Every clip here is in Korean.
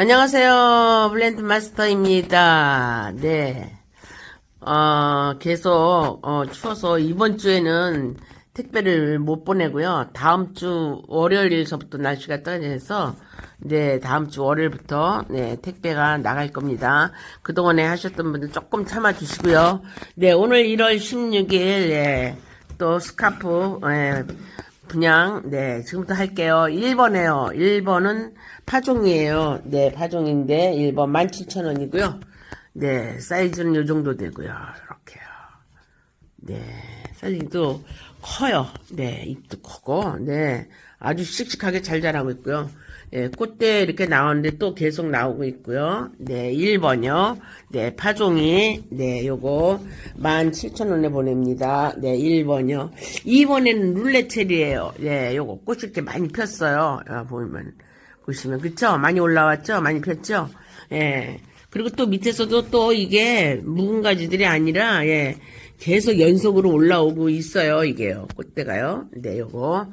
안녕하세요. 블렌드 마스터입니다. 네. 어, 계속, 어, 추워서 이번 주에는 택배를 못 보내고요. 다음 주 월요일서부터 날씨가 따뜻해서, 네, 다음 주 월요일부터, 네, 택배가 나갈 겁니다. 그동안에 하셨던 분들 조금 참아주시고요. 네, 오늘 1월 16일, 예, 또 스카프, 예, 분양, 네, 지금부터 할게요. 1번에요. 1번은 파종이에요. 네, 파종인데, 1번 17,000원이고요. 네, 사이즈는 요 정도 되고요. 이렇게요. 네, 사이즈도 커요. 네, 입도 크고, 네, 아주 씩씩하게 잘 자라고 있고요. 예, 꽃대 이렇게 나오는데 또 계속 나오고 있고요. 네, 1번이요. 네, 파종이, 네, 요거 17,000원에 보냅니다. 네, 1번이요. 2번에는 룰레첼이에요. 네, 요거 꽃이 이렇게 많이 폈어요. 아, 보면, 보시면, 그쵸? 많이 올라왔죠? 많이 폈죠? 예. 그리고 또 밑에서도 또 이게 묵은 가지들이 아니라, 예, 계속 연속으로 올라오고 있어요. 이게요. 꽃대가요. 네, 요거.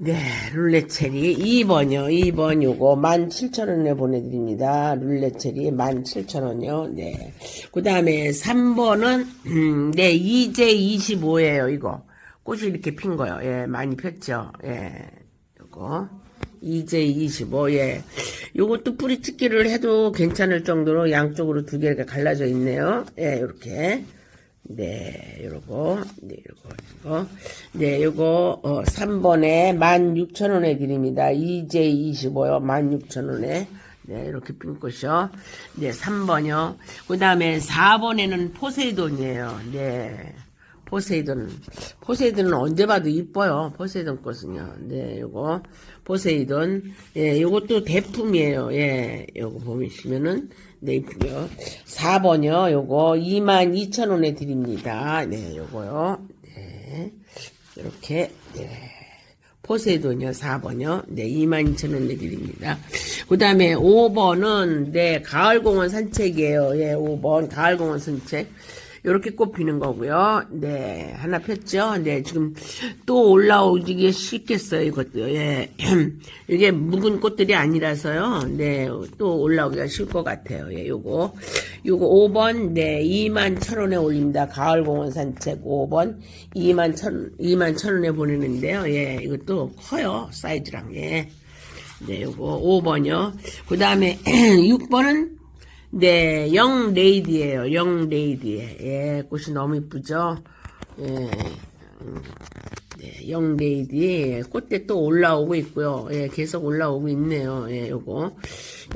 네, 룰레체리 2번이요. 2번 요거 17,000원에 보내드립니다. 룰레체리 17,000원이요. 네. 그 다음에 3번은, 음, 네, EJ25예요. 이거. 꽃이 이렇게 핀 거요. 예, 많이 폈죠. 예, 요거. EJ25, 예. 요것도 뿌리 찢기를 해도 괜찮을 정도로 양쪽으로 두 개가 갈라져 있네요. 예, 요렇게. 네, 요거, 네, 요거, 요거. 네, 요거, 어, 3번에 16,000원에 드립니다. EJ25요, 16,000원에. 네, 이렇게 핀 꽃이요. 네, 3번이요. 그 다음에 4번에는 포세이돈이에요. 네. 포세이돈. 포세이돈은 언제 봐도 이뻐요. 포세이돈 꽃은요. 네, 요거. 포세이돈. 예, 요것도 대품이에요. 예, 요거 보시면은, 네, 이쁘죠. 4번이요. 요거 22,000원에 드립니다. 네, 요거요. 네. 이렇게, 네. 포세이돈이요, 4번이요. 네, 22,000원에 드립니다. 그 다음에 5번은, 네, 가을공원 산책이에요. 예, 5번, 가을공원 산책. 요렇게 꽃 피는 거고요. 네, 하나 폈죠? 네, 지금 또 올라오기 쉽겠어요, 이것도. 예. 이게 묵은 꽃들이 아니라서요. 네, 또 올라오기가 쉬울 것 같아요. 예, 요거. 요거 5번, 네, 2만 천 원에 올립니다. 가을공원 산책 5번, 2만 천, 2만 천 원에 보내는데요. 예, 이것도 커요, 사이즈랑, 예. 네, 요거 5번이요. 그 다음에 6번은 네, 영 레이디예요. 영 레이디. 예, 꽃이 너무 이쁘죠? 예. 음, 네, 영 레이디. 꽃대 또 올라오고 있고요. 예, 계속 올라오고 있네요. 예, 요거.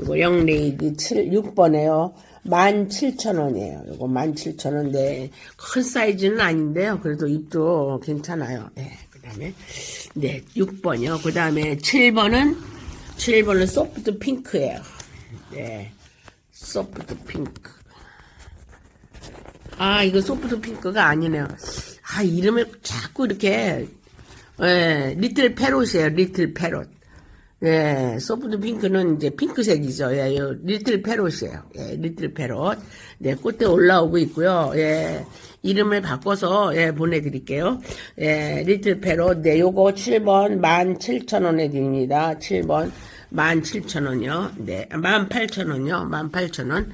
요거 영 레이디 7, 6번에요. 17,000원이에요. 요거 17,000원. 네. 큰 사이즈는 아닌데요. 그래도 잎도 괜찮아요. 예, 그 다음에. 네, 6번이요. 그 다음에 7번은, 7번은 소프트 핑크예요. 네. 소프트 핑크. 아, 이거 소프트 핑크가 아니네요. 아, 이름을 자꾸 이렇게, 예, 리틀 페롯이에요, 리틀 페롯. 예, 소프트 핑크는 이제 핑크색이죠. 예, 요 리틀 페롯이에요. 예, 리틀 페롯. 네, 꽃대 올라오고 있고요. 예, 이름을 바꿔서, 예, 보내드릴게요. 예, 리틀 페롯. 네, 요거 7번 17,000원에 드립니다. 7번. 17,000원이요. 네, 18,000원이요. 18,000원.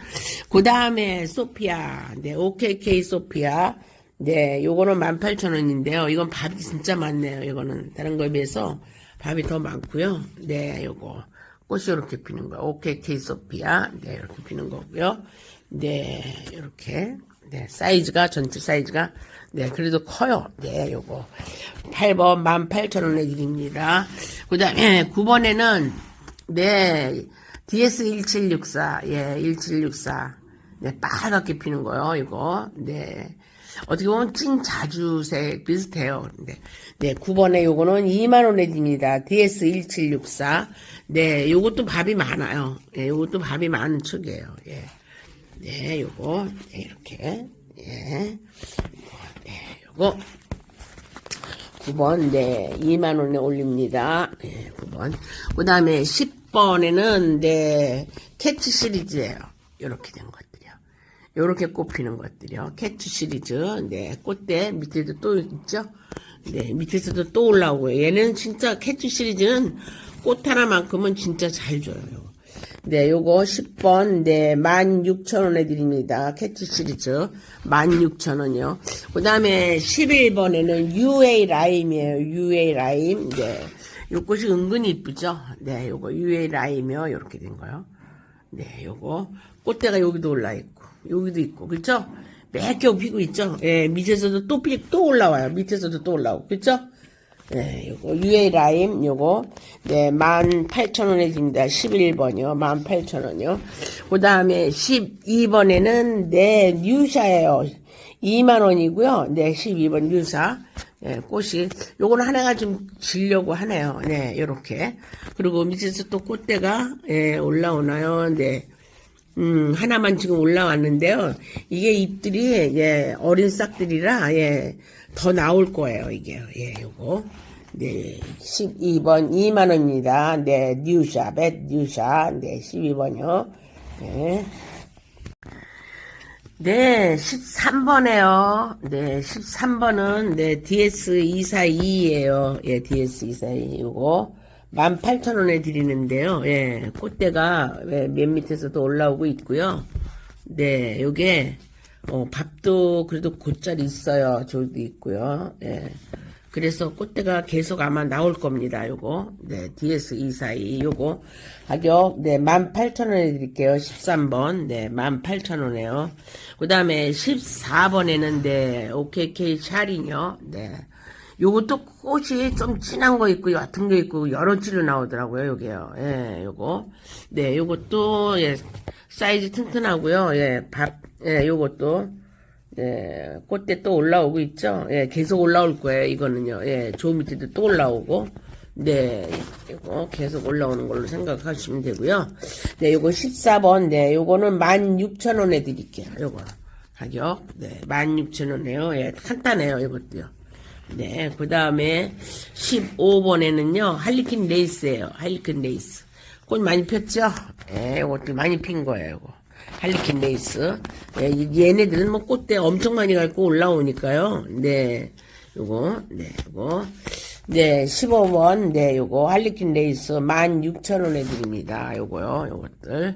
그 다음에 소피아. 네, OKK 소피아. 네, 요거는 18,000원인데요. 이건 밥이 진짜 많네요. 이거는 다른 거에 비해서 밥이 더 많고요. 네, 요거 꽃이 이렇게 피는 거예요. OKK 소피아. 네, 이렇게 피는 거고요. 네, 이렇게. 네, 사이즈가 전체 사이즈가 네, 그래도 커요. 네, 요거 8번 18,000원에 드립니다. 그 다음에 9번에는 네, DS1764, 예, 1764. 네, 빨갛게 피는 거요, 이거. 네. 어떻게 보면 찐 자주색 비슷해요. 네, 네 9번에 요거는 2만원에 듭니다. DS1764. 네, 요것도 밥이 많아요. 예, 요것도 밥이 많은 축이에요. 예. 네, 요거, 네, 이렇게. 예. 네, 요거. 9번, 네, 2만원에 올립니다. 네, 9번. 그 다음에 10 번에는, 네, 캐치 시리즈예요 요렇게 된 것들이요. 요렇게 꼽히는 것들이요. 캐치 시리즈. 네, 꽃대 밑에도 또 있죠? 네, 밑에서도 또 올라오고요. 얘는 진짜 캐치 시리즈는 꽃 하나만큼은 진짜 잘 줘요. 네, 요거 10번, 네, 16,000원에 드립니다. 캐치 시리즈. 16,000원이요. 그 다음에 11번에는 UA 라임이에요. UA 라임. 네. 요 꽃이 은근히 이쁘죠? 네, 요거 라임이요. 요렇게 된 거요. 네, 요거. 꽃대가 여기도 올라 있고, 여기도 있고? 몇개 피고 있죠? 예, 밑에서도 또 피, 또 올라와요. 밑에서도 또 올라오고, 그쵸? 네, 요거, UA 라임, 요거, 네, 18,000원에 줍니다. 11번이요. 18,000원이요. 그 다음에 12번에는, 네, 뉴샤예요. 2만 원이고요. 네, 12번 뉴샤. 네, 꽃이, 요거는 하나가 좀 지려고 하네요. 네, 요렇게. 그리고 밑에서 또 꽃대가, 예, 올라오나요? 네. 음, 하나만 지금 올라왔는데요. 이게 잎들이, 예, 어린 싹들이라, 예, 더 나올 거예요, 이게. 예, 요거. 네, 12번 2만 원입니다. 네, 뉴샤, 벳 뉴샤. 네, 12번이요. 네. 네, 13번에요. 네, 13번은, 네, DS242예요. 예, DS242. 요거. 18,000원에 드리는데요. 예, 꽃대가 예, 맨 밑에서도 올라오고 있고요. 네, 요게, 어, 밥도 그래도 곧잘 있어요. 저도 있고요. 예. 그래서 꽃대가 계속 아마 나올 겁니다. 요거. 네, DS242. 요거. 가격, 네, 18,000원에 드릴게요. 13번. 네, 18,000원에요. 그 다음에 14번에는, 네, OKK 샤링이요. 네. 요것도 꽃이 좀 진한 거 있고, 옅은 거 있고, 여러 치로 나오더라고요, 요게요. 예, 요거. 네, 요것도, 예, 사이즈 튼튼하고요. 예, 밥, 예, 요것도. 예, 꽃대 또 올라오고 있죠? 예, 계속 올라올 거예요, 이거는요. 예, 조 밑에도 또 올라오고. 네, 이거 계속 올라오는 걸로 생각하시면 되고요. 네, 요거 14번, 네, 요거는 16,000원에 드릴게요, 요거. 가격, 네, 16,000원에요. 예, 간단해요, 이것도요. 네, 그 다음에 15번에는요, 할리퀸 레이스예요 할리퀸 레이스. 꽃 많이 폈죠? 예, 이것도 많이 핀 거예요, 이거. 할리퀸 레이스. 예, 이- 얘네들은 뭐 꽃대 엄청 많이 갈고 올라오니까요. 네, 요거, 네, 요거. 네, 15번, 네, 요거, 할리퀸 레이스 16,000원에 드립니다. 요거요, 요것들.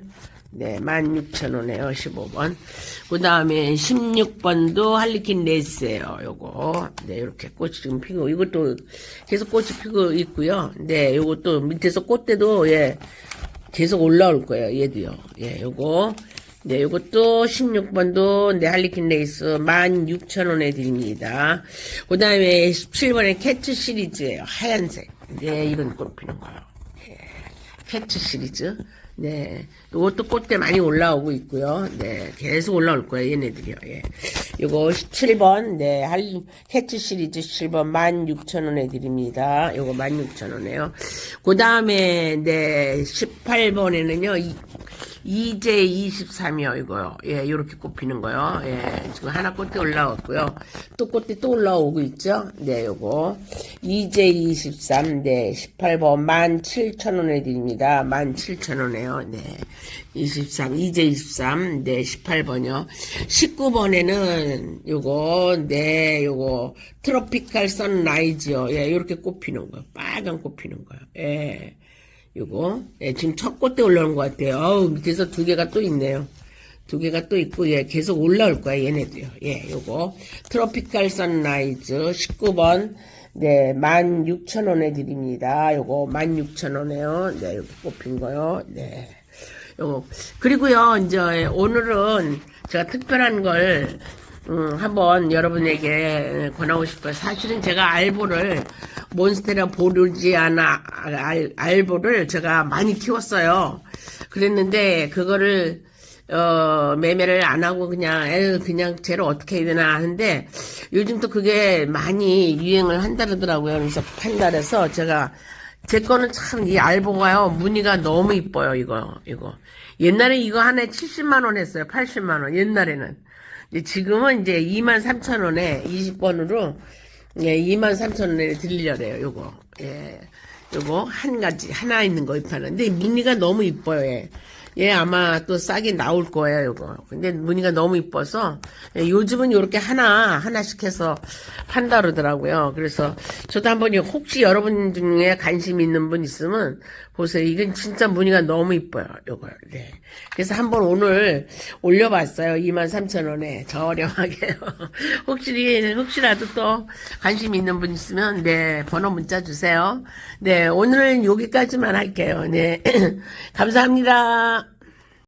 네, 16,000원에요, 15번. 그 다음에 16번도 할리퀸 레이스예요 요거. 네, 이렇게 꽃이 지금 피고, 이것도 계속 꽃이 피고 있고요. 네, 요것도 밑에서 꽃대도, 예, 계속 올라올 거예요, 얘도요. 예, 요거. 네, 요것도 16번도 네, 할리퀸 레이스 16,000원에 드립니다. 그 다음에 17번에 캐츠 시리즈예요 하얀색. 네, 이런 꽃 피는 거요. 캐츠 시리즈. 네. 이것도 꽃대 많이 올라오고 있고요. 네. 계속 올라올 거예요. 얘네들이요. 예. 요거 17번. 네. 할, 캐츠 시리즈 17번 16,000원에 드립니다. 요거 16,000원에요. 그 다음에, 네. 18번에는요. 이, EJ23이요, 이거요. 예, 요렇게 꼽히는 거요. 예, 지금 하나 꽃대 올라왔고요. 또 꽃대 또 올라오고 있죠? 네, 요거. EJ23, 네, 18번 17,000원에 드립니다. 17,000원에요. 네. 23, EJ23, 네, 18번이요. 19번에는 요거, 네, 요거, 트로피칼 선라이즈요. 예, 요렇게 꼽히는 거요. 빨간 꼽히는 거요. 예. 요거 예, 지금 첫 꽃대 올라오는 것 같아요. 어우, 밑에서 두 개가 또 있네요. 두 개가 또 있고 예, 계속 올라올 거야 얘네도요. 예, 요거 트로피칼 선라이즈 19번 네, 16,000원에 드립니다. 요거 16,000원에요. 네, 이렇게 꼽힌 거요. 네. 요거 그리고요. 이제 오늘은 제가 특별한 걸 음, 한번 여러분에게 권하고 싶어요. 사실은 제가 알보를 몬스테라 보르지아나 알, 알보를 제가 많이 키웠어요. 그랬는데 그거를 어, 매매를 안 하고 그냥 에휴, 그냥 쟤를 어떻게 해야 되나 하는데 요즘 또 그게 많이 유행을 한다더라고요. 그래서 판단해서 제가 제 거는 참 이 알보가요 무늬가 너무 이뻐요 이거 이거 옛날에 이거 하나에 70만 원 했어요 80만 원 옛날에는 이제 지금은 이제 2만 3천 원에 20번으로 예 2만 3천 원에 드리려래요 요거 예 요거 한 가지 하나 있는 거 입하는데 무늬가 너무 이뻐요 예. 얘 아마 또 싹이 나올 거예요, 요거. 근데 무늬가 너무 이뻐서 예, 요즘은 요렇게 하나 하나씩 해서 판다 그러더라고요. 그래서 저도 한번 이거 혹시 여러분 중에 관심 있는 분 있으면 보세요. 이건 진짜 무늬가 너무 이뻐요, 요거. 네. 그래서 한번 오늘 올려봤어요. 23,000원에 저렴하게요. 혹시 혹시라도 또 관심 있는 분 있으면 네 번호 문자 주세요. 네 오늘은 여기까지만 할게요. 네 감사합니다.